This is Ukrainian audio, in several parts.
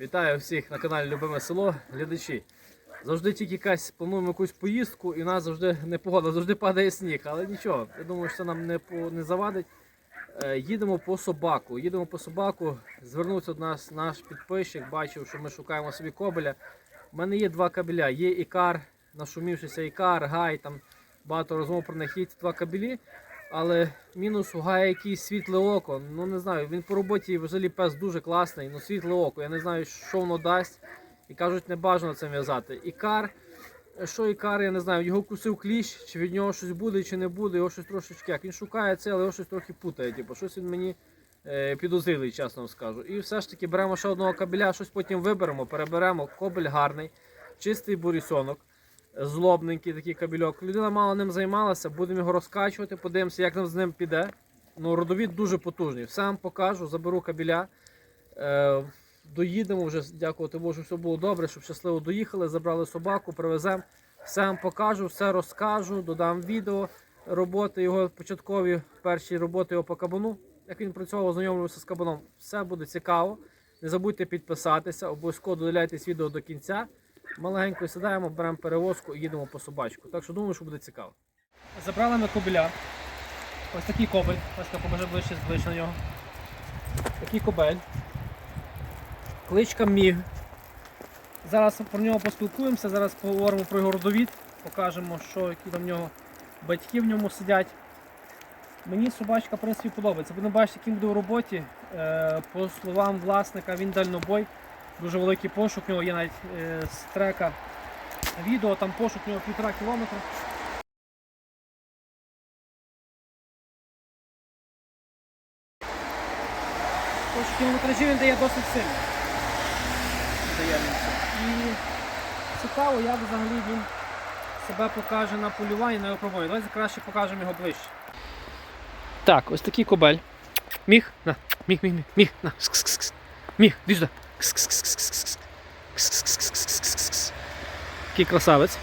Вітаю всіх на каналі Любиме село, глядачі. Завжди тільки якась плануємо якусь поїздку, і в нас завжди непогода, завжди падає сніг, але нічого. Я думаю, що це нам не, по, не завадить. Е, їдемо по собаку. Їдемо по собаку. Звернувся до нас наш підписчик, бачив, що ми шукаємо собі кобеля. У мене є два кабеля. Є Ікар, нашумівшися Ікар, Гай, там багато розмов про них є два кабелі. Але мінус у Гая якийсь світле око. Ну не знаю, він по роботі взагалі пес дуже класний, ну світле око. Я не знаю, що воно дасть. І кажуть, не бажано цим в'язати. Ікар, що Ікар, я не знаю, його кусив кліщ, чи від нього щось буде, чи не буде, його щось трошечки. Як він шукає це, але його щось трохи путає. Типу, щось він мені е, підозрілий, чесно вам скажу. І все ж таки беремо ще одного кабеля, щось потім виберемо, переберемо. Кобель гарний, чистий бурісонок злобненький такий кабельок. Людина мало ним займалася, будемо його розкачувати, подивимося, як нам з ним піде. Ну, Родовід дуже потужний. Все вам покажу, заберу кабеля. Е, доїдемо вже, дякувати Богу, все було добре, щоб щасливо доїхали, забрали собаку, привеземо. Все вам покажу, все розкажу, додам відео роботи його початкові, перші роботи його по кабану. Як він працював, ознайомлювався з кабаном. Все буде цікаво. Не забудьте підписатися, обов'язково додивляйтесь відео до кінця. Маленько сідаємо, беремо перевозку і їдемо по собачку. Так що думаю, що буде цікаво. Забрали ми кобеля. Ось такий кобель. Ось покажи ближче ближче на нього. Такий кобель. Кличка Міг. Зараз про нього поспілкуємося, зараз поговоримо про його родовід, покажемо, що, які там в нього батьки в ньому сидять. Мені собачка в принципі подобається. Будемо бачити, яким буде в роботі. Е, По словам власника, він дальнобой. Дуже великий пошук, у нього є навіть е, з трека відео, там пошук у нього півтора кілометра. Пошук кілометражів він дає досить сильно. І цікаво, як взагалі він себе покаже на полюванні, на випробуванні. Давайте краще покажемо його ближче. Так, ось такий кобель. Міг, на, міг, міг, міг, міг, на, кс, кс, кс, кс. міг, іди Такий красавець.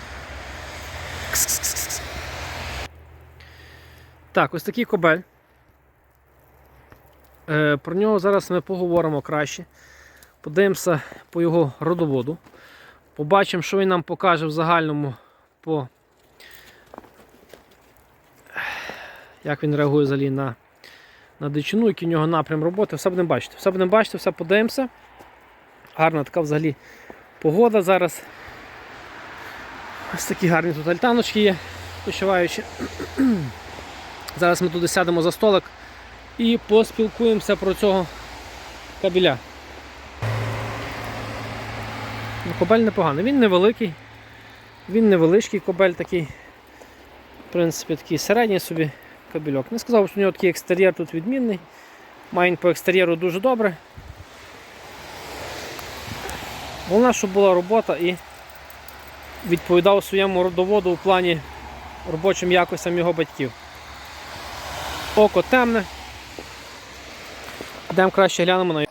Так, ось такий кобель. Е, про нього зараз ми поговоримо краще. Подивимося по його родоводу. Побачимо, що він нам покаже в загальному по як він реагує взагалі на, на дичину, який в нього напрям роботи. Все будемо бачити. Все будемо бачити, все подивимося. Гарна така взагалі погода зараз. Ось такі гарні тут альтаночки є, почуваючи. Зараз ми туди сядемо за столик і поспілкуємося про цього кабеля. Ну, Кобель непоганий, він невеликий, він невеличкий кобель такий. В принципі, такий середній собі кабельок. Не сказав, що у нього такий екстер'єр тут відмінний. Має по екстер'єру дуже добре. Головне, щоб була робота і відповідав своєму родоводу у плані робочим якостям його батьків. Око темне. Йдемо краще глянемо на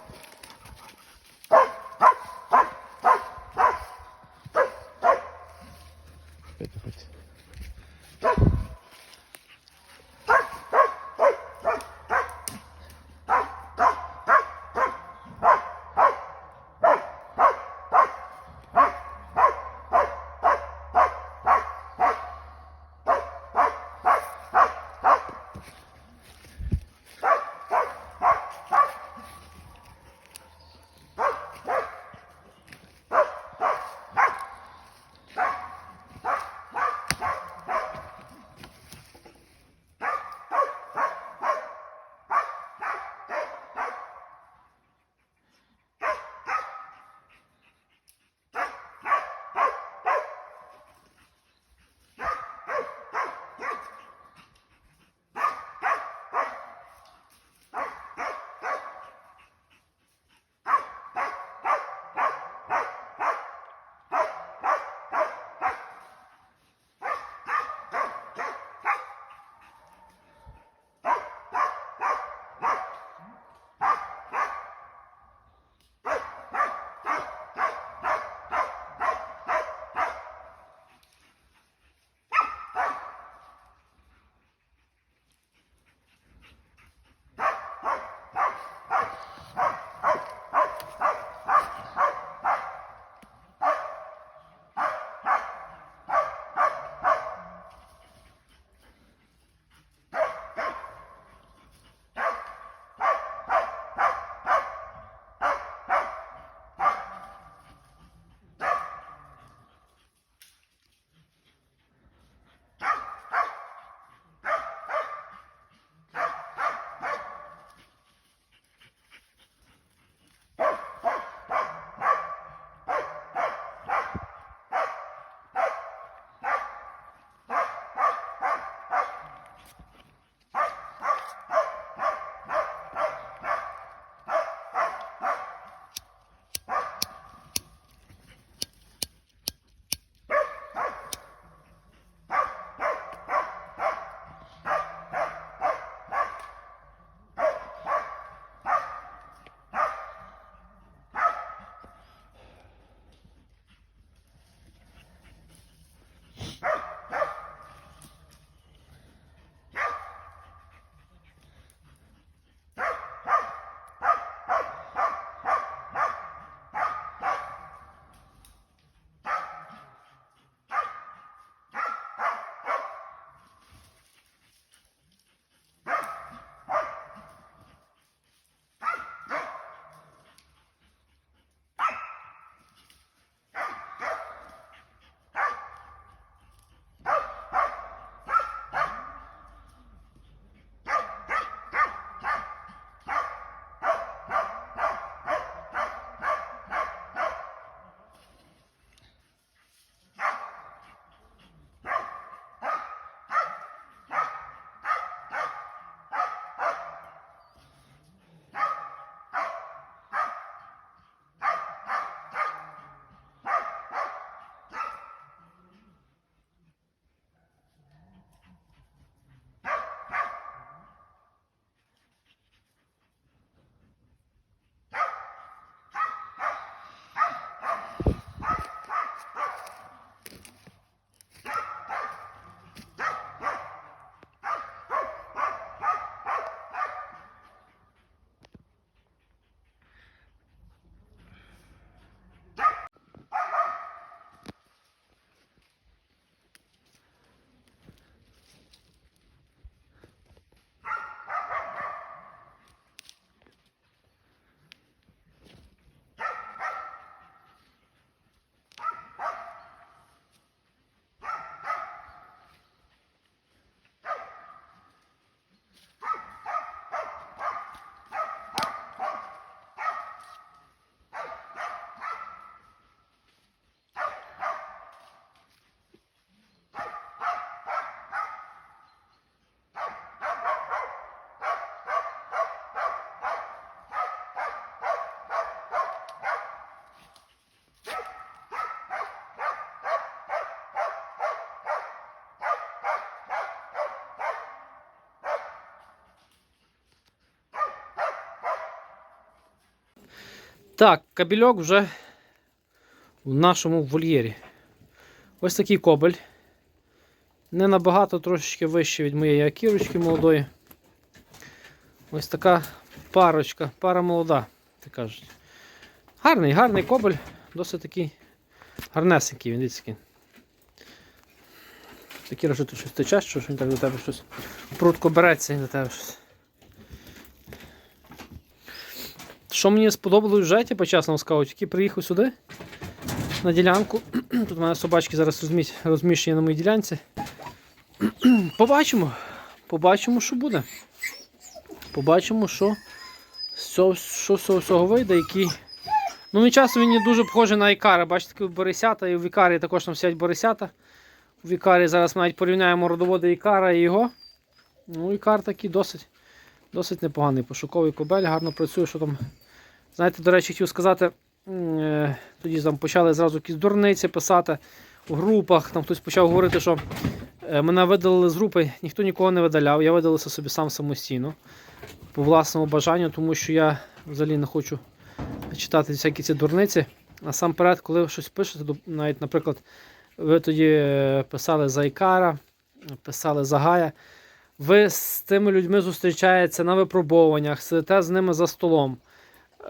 Ah! Так, кабельок вже в нашому вольєрі. Ось такий кобель. Не набагато трошечки вище від моєї акірочки молодої. Ось така парочка, пара молода, так кажуть. Гарний, гарний кобель, досить такий гарнесенький, він дивіться. Такі що ти щось течеш, що він так до тебе щось прутко береться і до тебе щось. Що мені сподобалось вже, типу, чесно скажу, тільки приїхав сюди на ділянку. Тут у мене собачки зараз розміщені на моїй ділянці. Побачимо. Побачимо, що буде. Побачимо, що з цього, що всього вийде, який. Ну, він часом він не дуже похожий на Ікара. Бачите, такі борисята, і в Ікарі також там сидять борисята. В Ікарі зараз навіть порівняємо родоводи Ікара і його. Ну, Ікар такий досить, досить непоганий. Пошуковий кобель, гарно працює, що там. Знаєте, до речі, хотів сказати, е, тоді там почали зразу якісь дурниці писати у групах. Там хтось почав говорити, що е, мене видалили з групи, ніхто нікого не видаляв. Я видалився собі сам самостійно по власному бажанню, тому що я взагалі не хочу читати всякі ці дурниці. Насамперед, коли ви щось пишете, навіть, наприклад, ви тоді е, писали за Ікара, писали за Гая. Ви з тими людьми зустрічаєтеся на випробовуваннях, сидите з ними за столом,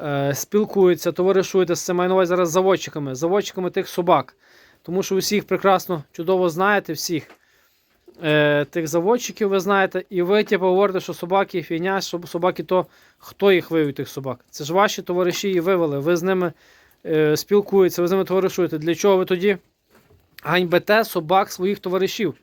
е, спілкуєтеся, товаришуєте цим маю на увазі зараз заводчиками, заводчиками тих собак. Тому що ви всіх прекрасно, чудово знаєте, всіх е, тих заводчиків ви знаєте, і ви типу, говорите, що собаки фігня, що собаки то хто їх вивів тих собак. Це ж ваші товариші і вивели. Ви з ними е, спілкуєтеся, ви з ними товаришуєте. Для чого ви тоді ганьбите собак своїх товаришів?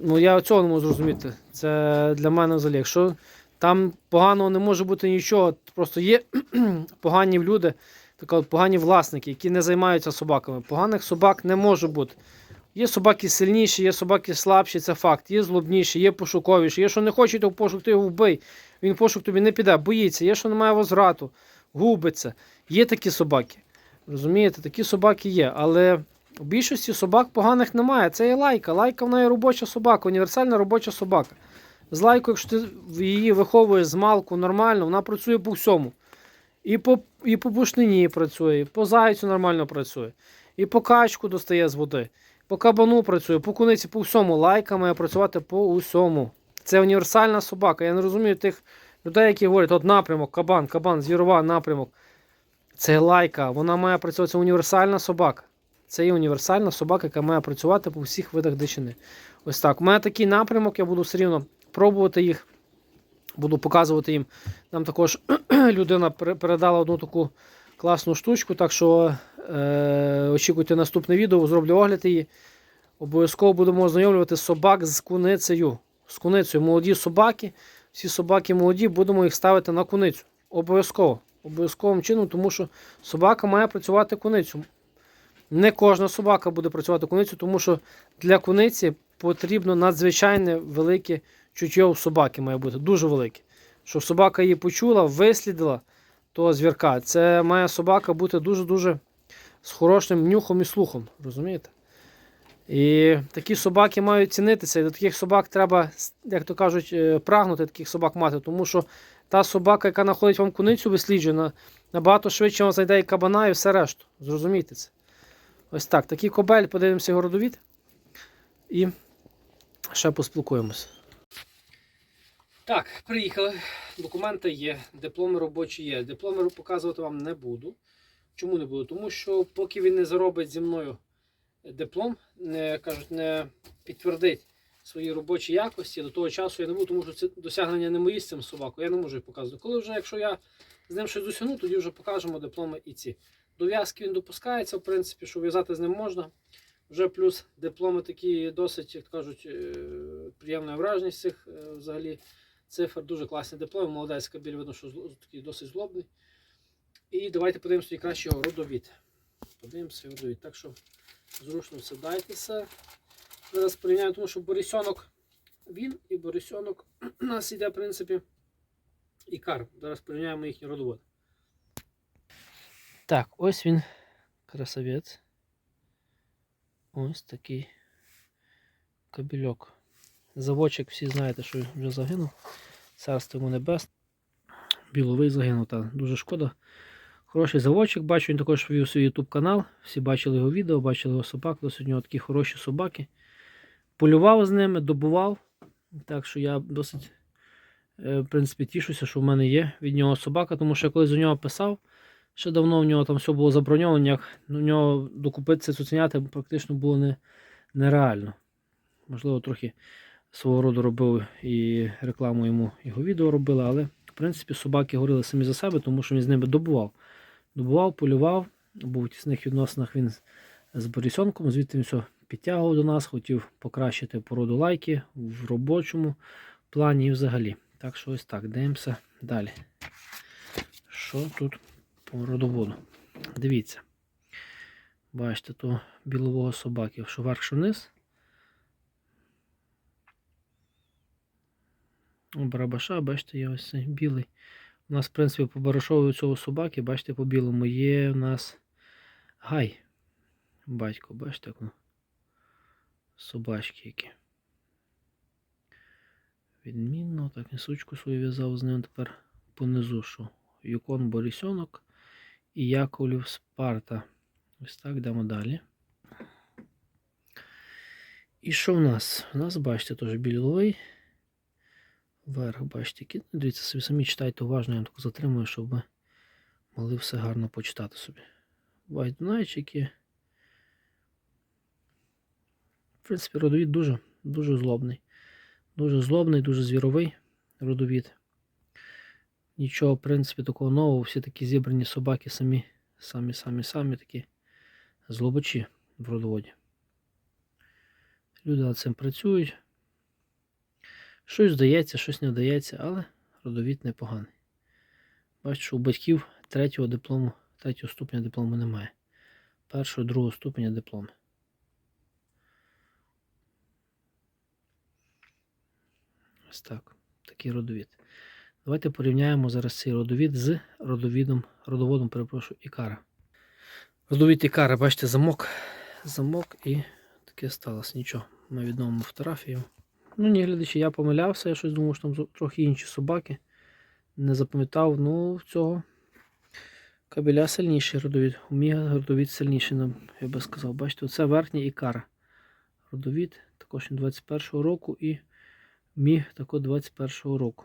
Ну, я цього не можу зрозуміти. Це для мене взагалі. Якщо там поганого не може бути нічого, просто є погані люди, так от, погані власники, які не займаються собаками. Поганих собак не може бути. Є собаки сильніші, є собаки слабші, це факт. Є злобніші, є пошуковіші. Є, що не хоче в пошук, ти його вбий. Він пошук тобі не піде, боїться. Є, що немає возврату, губиться. Є такі собаки. Розумієте, такі собаки є. Але у більшості собак поганих немає. Це є лайка. Лайка вона є робоча собака, універсальна робоча собака. З лайкою, якщо ти її виховуєш з малку нормально, вона працює по всьому. І по, і по бушнині працює, і по зайцю нормально працює, і по качку достає з води, по кабану працює, по куниці, по всьому. Лайка має працювати по усьому. Це універсальна собака. Я не розумію тих людей, які говорять, от напрямок, кабан, кабан, звірова, напрямок. Це лайка, вона має працювати, це універсальна собака. Це є універсальна собака, яка має працювати по всіх видах дичини. Ось так. У мене такий напрямок, я буду все рівно пробувати їх. Буду показувати їм. Нам також людина передала одну таку класну штучку, так що е, очікуйте наступне відео, зроблю огляд її. Обов'язково будемо ознайомлювати собак з куницею. З куницею. Молоді собаки, всі собаки молоді, будемо їх ставити на куницю. Обов'язково. Обов'язковим чином, тому що собака має працювати куницю. Не кожна собака буде працювати куницю, тому що для куниці потрібно надзвичайне велике чуття у собаки має бути, дуже велике. Щоб собака її почула, вислідила того звірка. Це має собака бути дуже-дуже з хорошим нюхом і слухом. Розумієте? І такі собаки мають цінитися. І до таких собак треба, як то кажуть, е, прагнути таких собак мати, тому що та собака, яка знаходить вам куницю, висліджує, набагато швидше вам знайде і кабана, і все решту. Зрозумійте це. Ось так. Такий кобель, подивимося його родовід. І ще поспілкуємося. Так, приїхали. Документи є, дипломи робочі є. Дипломи показувати вам не буду. Чому не буду? Тому що поки він не заробить зі мною диплом, не кажуть, не підтвердить свої робочі якості, до того часу я не буду, тому що це досягнення не мої з цим собакою, я не можу їх показувати. Коли вже, якщо я з ним щось досягну, тоді вже покажемо дипломи і ці. До в'язки він допускається, в принципі, що в'язати з ним можна. Вже плюс дипломи такі досить, як кажуть, е, приємна враженість цих е, взагалі цифр. Дуже класний диплом. Молодець кабіль, видно, що такий досить злобний. І давайте подивимося який краще його родовід. Подивимося родовід. Так що зручно сідайтеся. Зараз порівняємо, тому що Борисьонок він і Борисьонок у нас іде, в принципі, і кар. Зараз порівняємо їхні родоводи. Так, ось він красавець. Ось такий кабельок. Заводчик, всі знаєте, що вже загинув. Царство йому небесне. Біловий загинув, так, дуже шкода. Хороший заводчик, бачу, він також вів свій YouTube канал. Всі бачили його відео, бачили його собак. Досить у нього такі хороші собаки. Полював з ними, добував. Так що я досить, е, в принципі, тішуся, що в мене є від нього собака, тому що я колись до нього писав. Ще давно в нього там все було заброньовано, як в нього докупитися цуценяти практично було не, нереально. Можливо, трохи свого роду робив і рекламу йому його відео робили, але в принципі собаки говорили самі за себе, тому що він з ними добував. Добував, полював, був в тісних відносинах він з- Борисенком, звідти він все підтягував до нас, хотів покращити породу лайки в робочому плані і взагалі. Так що ось так, дивимося далі. Що тут по родоводу? Дивіться. Бачите, то білового собаки, що вверх, що вниз. У барабаша, бачите, є ось цей білий. У нас, в принципі, по барашову цього собаки, бачите, по білому є у нас гай. Батько, бачите, воно? Собачки які. Відмінно, так і сучку свою в'язав з ним тепер понизу, що Юкон Борисьонок і Яковлів Спарта. Ось так йдемо далі. І що в нас? У нас, бачите, теж біловий. Вверх, бачите, які. Дивіться, собі самі читайте уважно, я вам так затримую, щоб ви могли все гарно почитати собі. Бувають дунайчики. В принципі, родовід дуже, дуже злобний. Дуже злобний, дуже звіровий родовід. Нічого, в принципі, такого нового. Всі такі зібрані собаки самі, самі, самі, самі такі злобачі в родоводі. Люди над цим працюють. Щось вдається, щось не вдається, але родовід непоганий. Бачу, у батьків третього диплому, третього ступеня диплому немає. Першого, другого ступеня дипломи. Ось так. Такий родовід. Давайте порівняємо зараз цей родовід з родовідом, родоводом, перепрошую, Ікара. Родовід Ікара, бачите, замок. Замок і таке сталося. Нічого. Ми відновимо фотографію. Ну ні, глядачі, я помилявся, я щось думав, що там трохи інші собаки. Не запам'ятав, ну в цього кабеля сильніший родовід. У Міга родовід сильніший, я би сказав. Бачите, оце верхня ікара. Родовід, також 21-го року і Міг також 21-го року.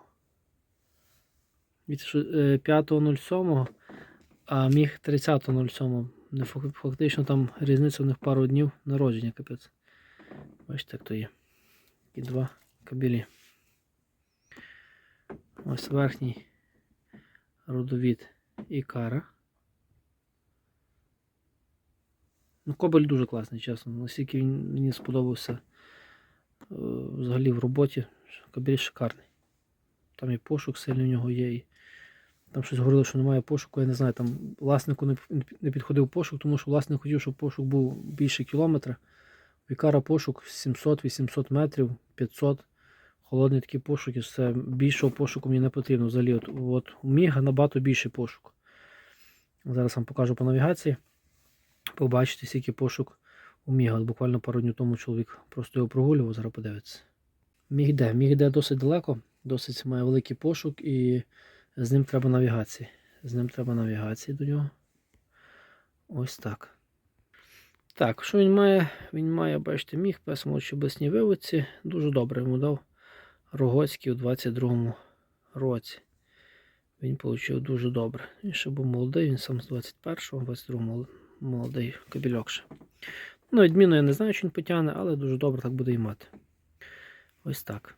Від е, 5.07, а міг 30.07. Фактично там різниця в них пару днів народження, капець. Бачите, як то є. І два кабелі. Ось верхній родовід Ікара. Ну, кобель дуже класний, чесно. Наскільки він мені сподобався е, взагалі в роботі, кабель шикарний. Там і пошук сильний у нього є. І там щось говорили, що немає пошуку, я не знаю, там власнику не підходив пошук, тому що власник хотів, щоб пошук був більше кілометра. У Ікара пошук 700-800 метрів, 500. Холодний такий пошук, і це більшого пошуку мені не потрібно. Взагалі, от, от у Міга набагато більший пошук. Зараз вам покажу по навігації. Побачите, скільки пошук у Міга. Буквально пару днів тому чоловік просто його прогулював, зараз подивиться. Міг йде. Міг йде досить далеко, досить має великий пошук і з ним треба навігації. З ним треба навігації до нього. Ось так. Так, що він має? Він має, бачите, міг, пес молодший блесній виводці. Дуже добре йому дав Рогоцький у 22-му році. Він отримав дуже добре. Він ще був молодий, він сам з 21-го, 22-го молодий кабельок ще. Ну, відмінно я не знаю, чи він потягне, але дуже добре так буде і мати. Ось так.